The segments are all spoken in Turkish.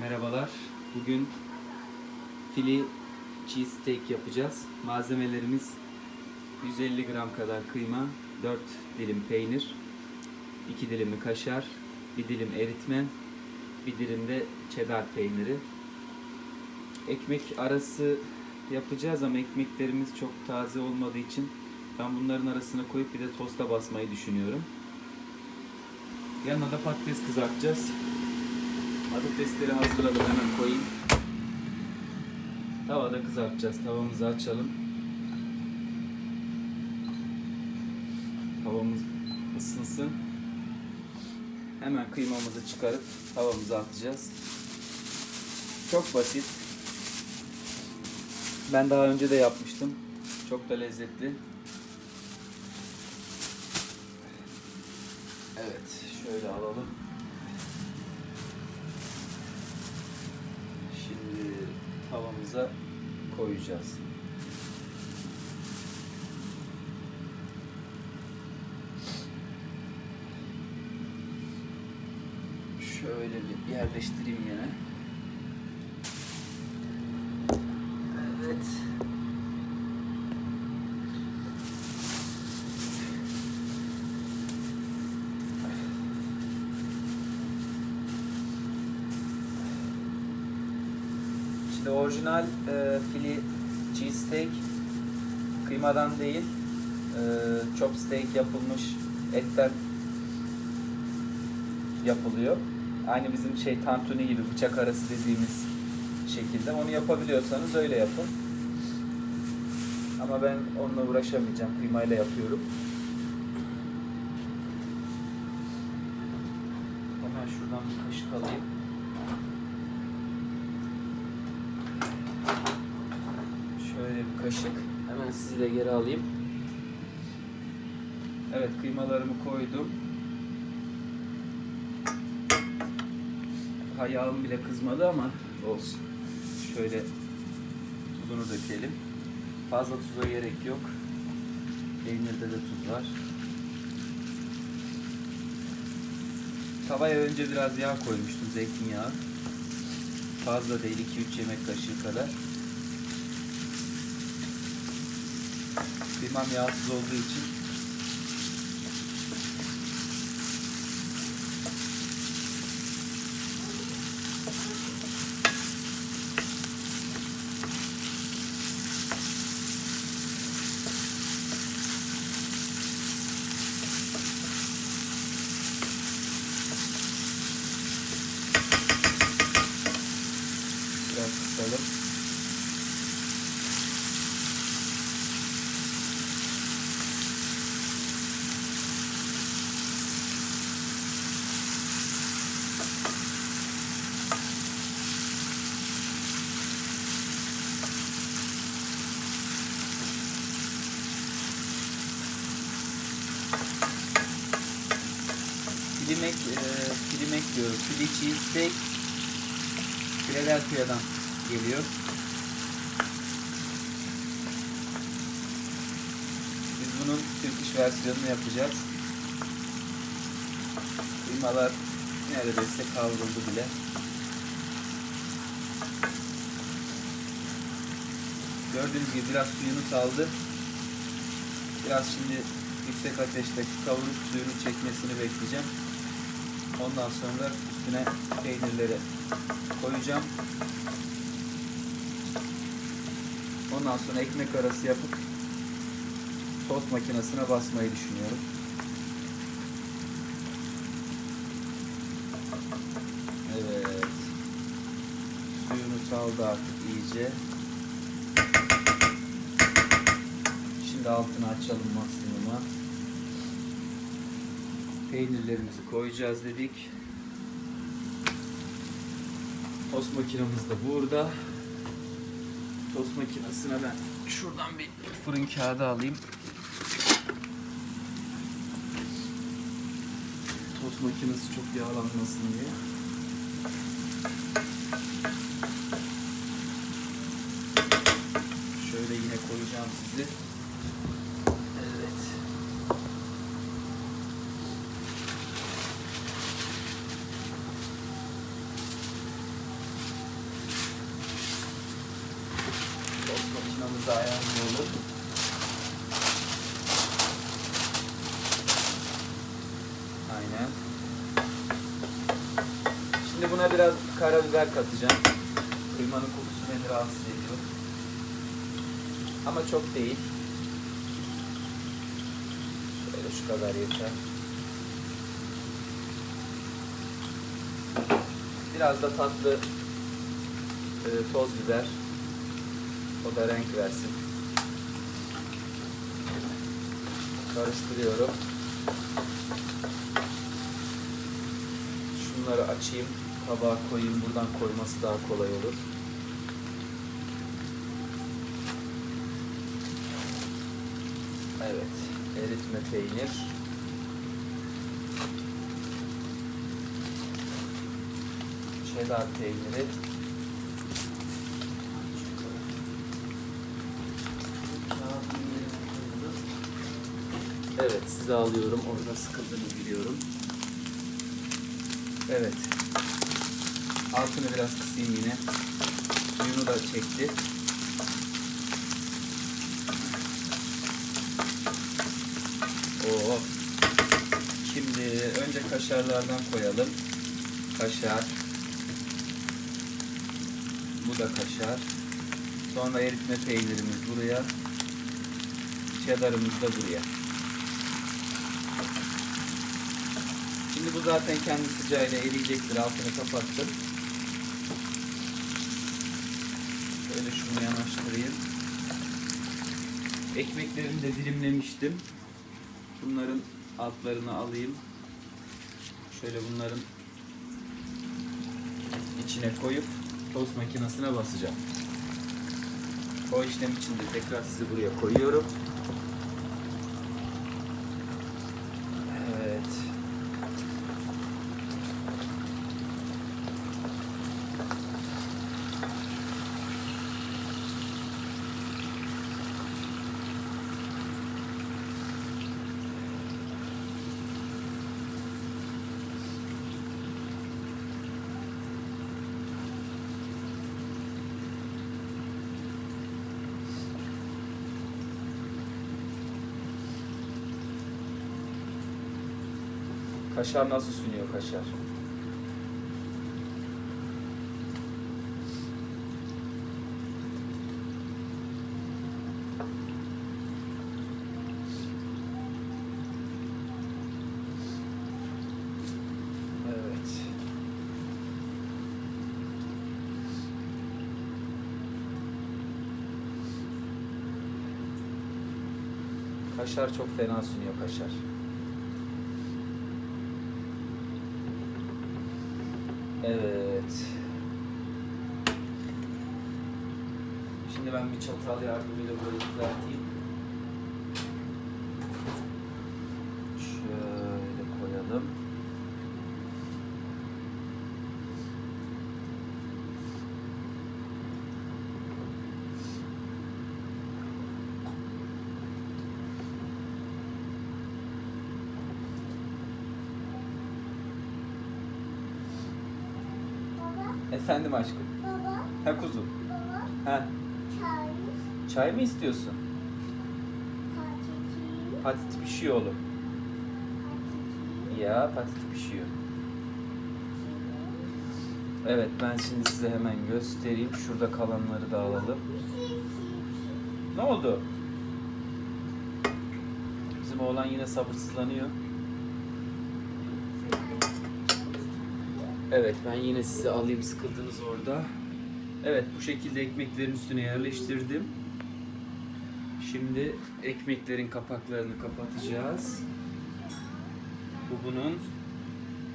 Merhabalar. Bugün fili cheesesteak yapacağız. Malzemelerimiz 150 gram kadar kıyma, 4 dilim peynir, 2 dilimi kaşar, 1 dilim eritme, 1 dilim de cheddar peyniri. Ekmek arası yapacağız ama ekmeklerimiz çok taze olmadığı için ben bunların arasına koyup bir de tosta basmayı düşünüyorum. Yanına da patates kızartacağız. Patatesleri hazırladım hemen koyayım. Tavada kızartacağız. Tavamızı açalım. Tavamız ısınsın. Hemen kıymamızı çıkarıp tavamıza atacağız. Çok basit. Ben daha önce de yapmıştım. Çok da lezzetli. Evet, şöyle alalım. Tavamıza koyacağız. Şöyle bir yerleştireyim yine. Evet. İşte orijinal e, fili cheesesteak kıymadan değil e, chopsteak yapılmış etten yapılıyor. Aynı bizim şey tantuni gibi bıçak arası dediğimiz şekilde. Onu yapabiliyorsanız öyle yapın. Ama ben onunla uğraşamayacağım. Kıymayla yapıyorum. Hemen şuradan bir kaşık alayım. Şöyle bir kaşık. Hemen sizi de geri alayım. Evet kıymalarımı koydum. Ha yağım bile kızmadı ama olsun. Şöyle tuzunu dökelim. Fazla tuza gerek yok. Peynirde de tuz var. Tavaya önce biraz yağ koymuştum, zeytinyağı. Fazla değil, 2-3 yemek kaşığı kadar. Kıymam yağsız olduğu için biraz kısalım. Filimek, e, filimek diyoruz. Fili cheesesteak Philadelphia'dan geliyor. Biz bunun Türk versiyonunu yapacağız. Kıymalar neredeyse kavruldu bile. Gördüğünüz gibi biraz suyunu saldı. Biraz şimdi yüksek ateşte kavurup suyunu çekmesini bekleyeceğim. Ondan sonra üstüne peynirleri koyacağım. Ondan sonra ekmek arası yapıp tost makinesine basmayı düşünüyorum. Evet. Suyunu saldı artık iyice. Şimdi altını açalım maksimuma. Peynirlerimizi koyacağız dedik. Tost makinamız da burada. Tost makinesine ben şuradan bir fırın kağıdı alayım. Tost makinesi çok yağlanmasın diye. Şöyle yine koyacağım sizi. Şimdi buna biraz karabiber katacağım. Kıymanın kokusu beni rahatsız ediyor. Ama çok değil. Şöyle şu kadar yeter. Biraz da tatlı e, toz biber. O da renk versin. Karıştırıyorum. Şunları açayım, tabağa koyayım. Buradan koyması daha kolay olur. Evet, eritme peynir. Cheddar peyniri. Evet, size alıyorum. Orada sıkıldığını biliyorum. Evet. Altını biraz kısayım yine. Suyunu da çekti. Oo. Şimdi önce kaşarlardan koyalım. Kaşar. Bu da kaşar. Sonra eritme peynirimiz buraya. Cheddar'ımız da buraya. Şimdi bu zaten kendi sıcağıyla eriyecektir. Altını kapattım. Şöyle şunu yanaştırayım. Ekmeklerimi de dilimlemiştim. Bunların altlarını alayım. Şöyle bunların içine koyup tost makinesine basacağım. O işlem için de tekrar sizi buraya koyuyorum. Evet. Kaşar nasıl sünüyor kaşar? Kaşar çok fena sünüyor kaşar. Evet. Şimdi ben bir çatal yardımıyla böyle düzelteyim. Şöyle koyalım. Baba, Efendim aşkım. baba, Ha kuzum. baba, Ha çay, çay mı istiyorsun? patates, Patit pişiyor oğlum. patates, Ya patit pişiyor. Evet ben şimdi size hemen göstereyim. Şurada kalanları da alalım. Ne oldu? Bizim oğlan yine sabırsızlanıyor. Evet ben yine size alayım sıkıldınız orada. Evet bu şekilde ekmeklerin üstüne yerleştirdim. Şimdi ekmeklerin kapaklarını kapatacağız. Bu bunun,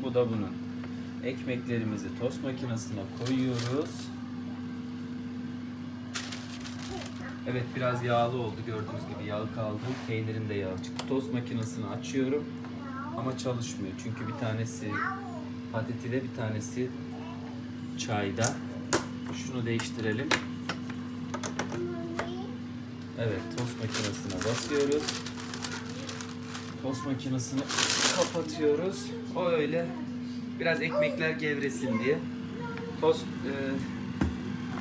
bu da bunun. Ekmeklerimizi tost makinesine koyuyoruz. Evet biraz yağlı oldu gördüğünüz gibi yağ kaldı. Peynirin de yağı çıktı. Tost makinesini açıyorum ama çalışmıyor. Çünkü bir tanesi patatide bir tanesi çayda. Şunu değiştirelim. Evet tost makinesine basıyoruz. Tost makinesini kapatıyoruz. O öyle biraz ekmekler gevresin diye. Tost e,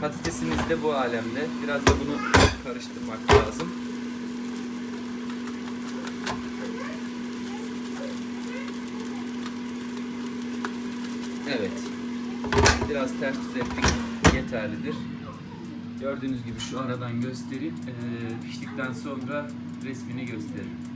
Patatesimiz de bu alemde. Biraz da bunu karıştırmak lazım. Evet. Biraz ters düz ettik. Yeterlidir. Gördüğünüz gibi şu aradan göstereyim. Ee, piştikten sonra resmini göstereyim.